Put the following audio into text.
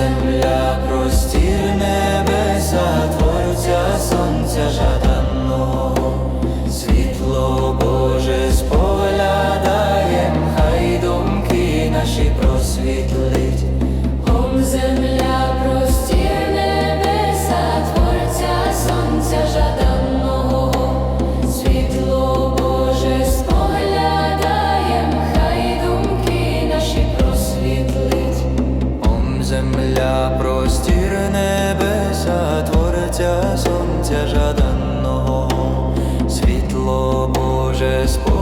земля, простір небеса, творця сонця жаданого, світло Боже споглядаєм, хай думки наші просвітлить. Земля, простір небеса, творця сонця жаданого, світло Боже споглядаєм,